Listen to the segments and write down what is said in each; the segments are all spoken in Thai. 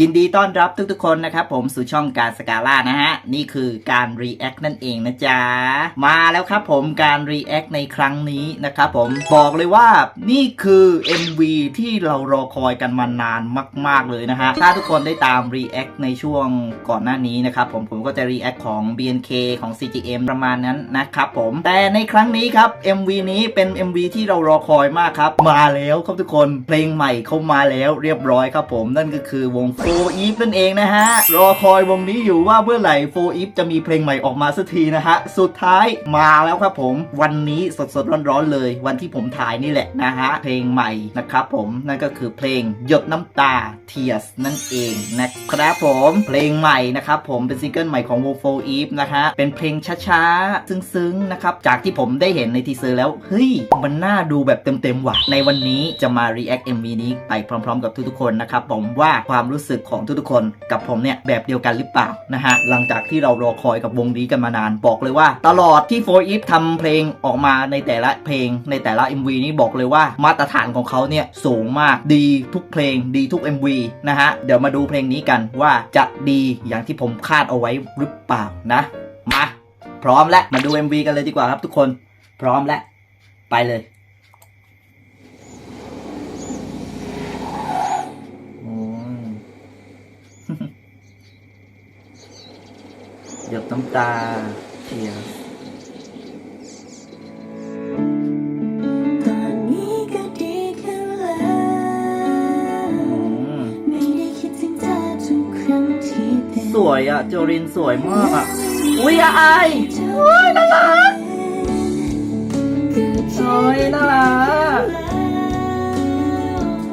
ยินดีต้อนรับทุกๆคนนะครับผมสู่ช่องการสกาล่านะฮะ นี่คือการ React นั่นเองนะจ๊ะ มาแล้วครับผมการ React ในครั้งนี้นะครับผมบอกเลยว่านี่คือ MV ที่เรารอคอยกันมานานมาก ๆเลยนะฮะ ถ้าทุกคนได้ตาม React ในช่วงก่อนหน้านี้นะครับผมผมก็จะ React ของ BNK ของ CGM ประมาณนั้นนะครับผมแต่ในครั้งนี้ครับ MV นี้เป็น MV ที่เรารอคอยมากครับมาแล้วครับทุกคนเพลงใหม่เข้ามาแล้วเรียบร้อยครับผมนั่นก็คือวงโฟอีฟนั่นเองนะฮะ รอคอยวงนี้อยู่ว่าเมื่อไหร่โฟอีฟจะมีเพลงใหม่ออกมาสักทีนะฮะ สุดท้ายมาแล้วครับผม วันนี้สดๆร้อนๆเลย วันที่ผมถ่ายนี่แหละนะฮะ เพลงใหม่นะครับผม นั่นก็คือเพลงหยดน้ำตา Tears นั่นเองนะครับผม เพลงใหม่นะครับผมเป็นซิงเกิลใหม่ของวงโฟอีฟนะฮะ เป็นเพลงช้าๆ ซึ้งๆนะครับ จากที่ผมได้เห็นในทีเซอร์แล้ว เฮ้ย มันน่าดูแบบเต็มๆว่ะ ในวันนี้จะมา react MV นี้ไปพร้อม ๆ กับทุกๆคนนะครับผมว่าความรู้สึกของทุกๆคนกับผมเนี่ยแบบเดียวกันหรือเปล่านะฮะหลังจากที่เรารอคอยกับวงนี้กันมานานบอกเลยว่า ตลอดที่โฟอีฟทำเพลงออกมาในแต่ละเพลงในแต่ละ MV นี้บอกเลยว่ามาตรฐานของเขาเนี่ยสูงมากดีทุกเพลงดีทุก MV นะฮะเดี๋ยวมาดูเพลงนี้กันว่าจะดีอย่างที่ผมคาดเอาไว้หรือเปล่านะ มา พร้อมแล้วมาดู MV กันเลยดีกว่าครับทุกคน พร้อมแล้วไปเลย หยดน้ำตาเทียตอนนี้ก็ดีขึ้นแล้วไม่ได้คิดถึงเธอทุกครั้งที่เป็นสวยอะโจรินสวยมากอะอุ้ยอะไอายโอ้ยน่ารักโอ้ยน่ารัก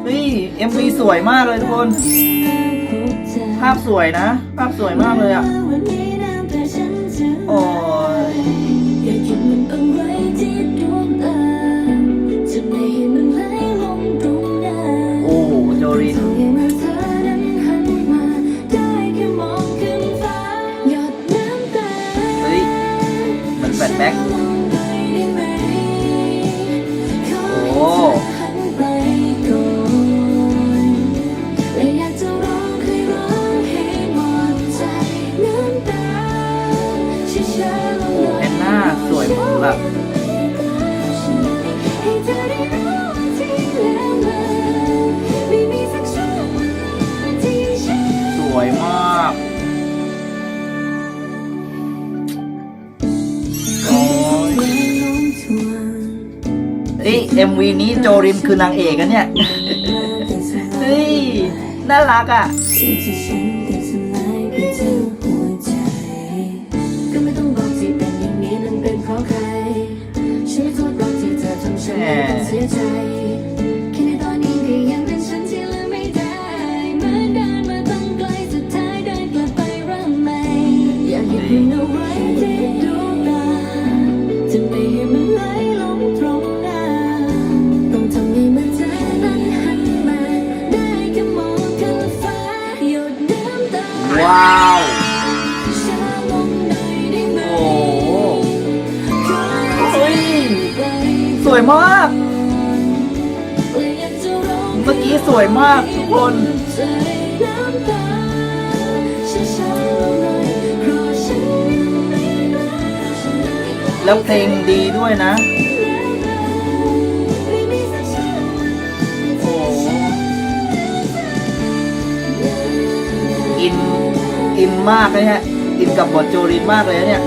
เฮ้ยเอ็มวีสวยมากเลยทุกคน ภาพสวยนะ ภาพสวยมากเลยอะ แฟลชแบ็กโอ้แอนนาสวยมากแบบสวยมาก เอ็มวีนี้โจริมคือนางเอกกันเนี่ย เฮ้ย น่ารักอะสิ่ สวยมาก เมื่อกี้สวยมากทุกคนแล้วเพลงดีด้วยนะ โอ้อิน อินมากเลยฮะ อินกับบทโจรินมากเลยเนี่ย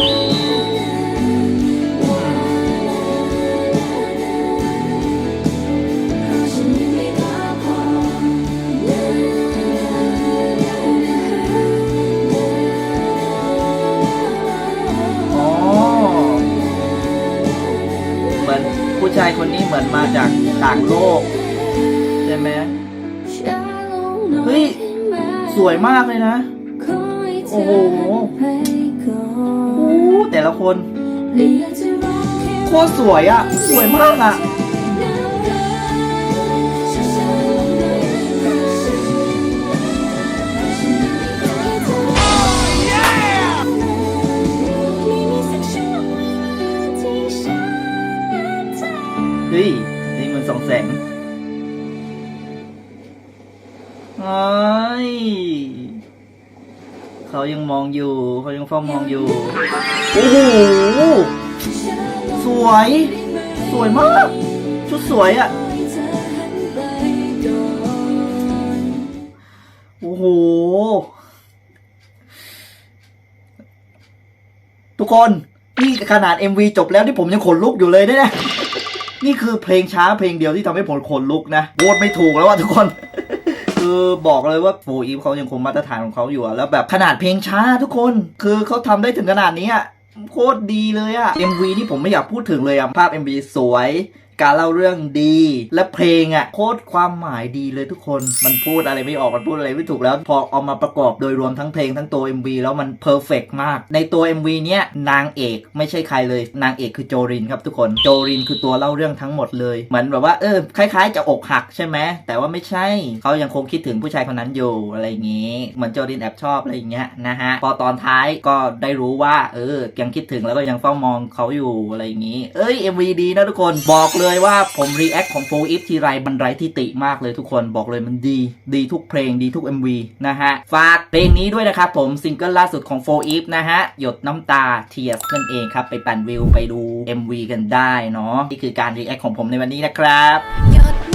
อนมาจากต่างโลก ใช่ไหมเฮ้ย สวยมากเลยนะ โอ้โหอู้แต่ละคน โคตรสวยอะ สวยมากอะ เฮ้ย นี่มันสองแสงเฮ้ยเขายังมองอยู่ เขายังเฝ้ามองอยู่ โอ้โห สวย สวยมาก ชุดสวยอะ่ะ โอ้โห ทุกคน นี่ขนาด MV จบแล้วที่ผมยังขนลุกอยู่เลยเนี่ย นี่คือเพลงช้าเพลงเดียวที่ทำให้ผมขนลุกนะโวตไม่ถูกแล้วว่าทุกคน คือบอกเลยว่าโฟอีฟเขายังคงมาตรฐานของเขาอยู่แล้วแบบขนาดเพลงช้าทุกคน คือเขาทำได้ถึงขนาดนี้อะโคตรดีเลยอะ MV นี่ผมไม่อยากพูดถึงเลยอะภาพ MV สวย การเล่าเรื่องดี และเพลงอะโคตรความหมายดีเลยทุกคนมันพูดอะไรไม่ออกมันพูดอะไรไม่ถูกแล้ว พอเอามาประกอบโดยรวมทั้งเพลงทั้งตัว MV แล้วมันเพอร์เฟกมาก ในตัว MV เนี้ยนางเอกไม่ใช่ใครเลย นางเอกคือโจรินครับทุกคนโจรินคือตัวเล่าเรื่องทั้งหมดเลยเหมือนแบบว่าเออคล้าย ๆ จะอกหักใช่ไหมแต่ว่าไม่ใช่เขายังคงคิดถึงผู้ชายคนนั้นอยู่อะไรอย่างงี้เหมือนโจรินแอบชอบอะไรอย่างเงี้ยนะฮะพอตอนท้ายก็ได้รู้ว่าเออยังคิดถึงแล้วก็ยังเฝ้ามองเขาอยู่อะไรอย่างงี้ เอ้ย MV ดีนะทุกคนบอกเลยยว่าผมรีแอคของโฟอีฟทีไรบันไรที่ติมากเลยทุกคนบอกเลยมันดี ดีทุกเพลงดีทุก MV นะฮะ ฝากเพลงนี้ด้วยนะครับผมซิงเกิลล่าสุดของโฟอีฟนะฮะ หยดน้ำตาเทียสนั่นเองครับ ไปปั่นวิวไปดู MV กันได้เนาะนี่คือการรีแอคของผมในวันนี้นะครับหยด